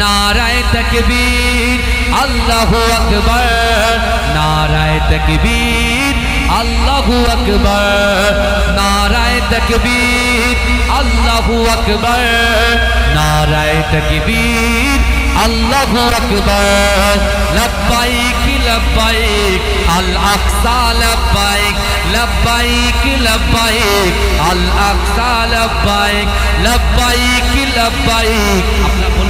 নারায় তকবীর, আল্লাহু আকবার। নারায় তকবীর, আল্লাহু আকবার। নারায় তকবীর, আল্লাহু আকবার। নারায় তকবীর, আল্লাহু আকবার। লব্বাইক লব্বাইক আল আকসা লব্বাইক। লব্বাইক লব্বাইক আল আকসা লব্বাইক। লব্বাইক লব্বাইক। আপনারা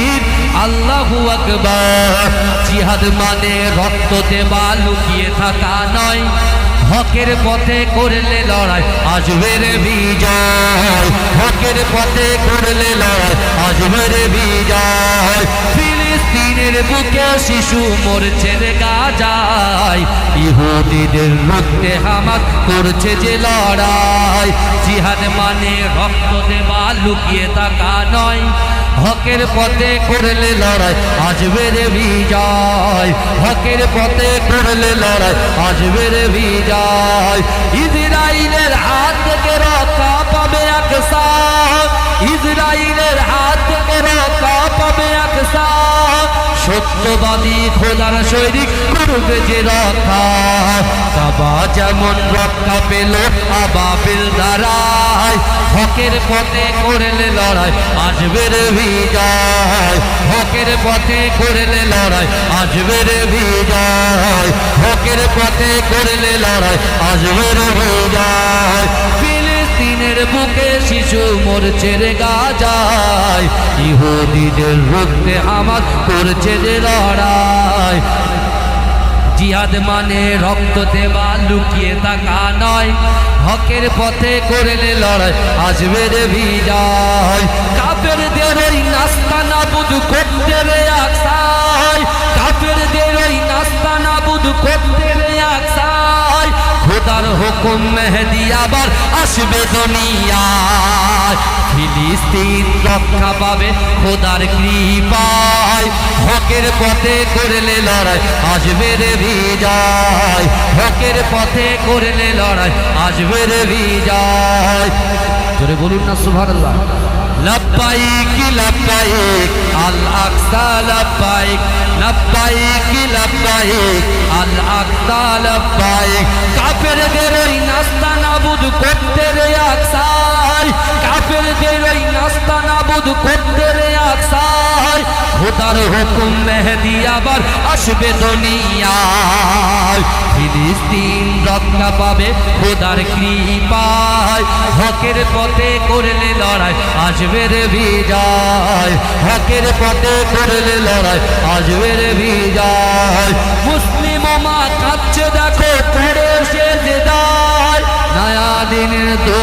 আল্লাহু আকবার। জিহাদ মানে রক্ত দেবা লুকিয়ে থাকা নয়। হকের পথে করলে লড়াই আসবের বিজয়। হকের পথে করলে লড়াই আসবের বিজয়। ফিলিস্তিনের বুকে শিশু মরছে রে গাজায়। ইহুদিদের রক্তে হামাক করছে যে লড়াই। জিহাদ মানে রক্ত দেবা লুকিয়ে থাকা নয়। হকের পথে করলে লড়াই, আসবে রে বিজয়। হকের পথে করলে লড়াই, আসবে রে বিজয়। ইসরায়েলের হাত থেকে রক্ষা পাবে আকসা ইসরায়েলের হাত থেকে রক্ষা পাবে আকসা সত্যবাদী খোদার সৈনিক করবে যে রক্ষা। কাবা যেমন রক্ষা পেল আবাবিল দ্বারায় হকের পথে করলে লড়াই, আসবে রে বিজয় হকের পথে করলে লড়াই, আসবে রে বিজয় হকের পথে করলে লড়াই, আসবে রে বিজয় ফিলিস্তিনের বুকে শিশু মরছে রে গাজায়। ইহুদিদের রক্তে আমার করছে যে লড়াই। জিহাদ মানে রক্ত দেওয়া, লুকিয়ে থাকা নয়। হকের পথে করলে লড়াই, আসবে রে বিজয়। কাপের দের ওই নাস্তা না বুধ করতে রে আকসাই। কাপের দের ওই নাস্তা নাবুদ করতে রে আকসাই। খোদার হুকুম মেহেদি আবার আসবে দুনিয়ায়। ফিলিস্তিন রক্ষা পাবে খোদার কৃপায়। হকের পথে করলে লড়াই আসবে রে বিজয়। হকের পথে করলে লড়াই আসবে রে বিজয়। জোরে বলুন না, সুবহানাল্লাহ। আল আকসা লব্বাইক লব্বাইক লব্বাইক আল আকসা লব্বাইক কাফেরদের ওই নাস্তা নাবুদ করতে রে আকসাই। কাফেরদের ওই নাস্তা নাবুদ করতে খোদার হুকুম মেহেদি আবার আসবে দুনিয়ায়। ফিলিস্তিন রক্ষা পাবে খোদার কৃপায়। হকের পথে করলে লড়াই, আসবে রে বিজয়। হকের পথে করলে লড়াই, আসবে রে বিজয়। মুসলিম মা কাচ্ছে দেখো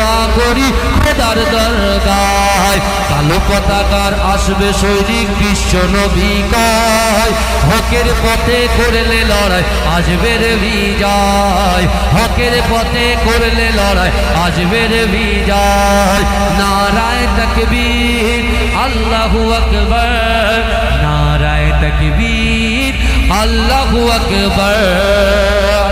দোয়া করি খোদার দরগায়। কালো পতাকার আসবে সৈনিক বিশ্ব নবী হকের পথে করলে লড়াই, আসবে রে বিজয়। হকের পথে করলে লড়াই, আসবে রে বিজয়। নারায় তকবীর, আল্লাহু আকবার। নারায় তকবীর, আল্লাহু আকবার।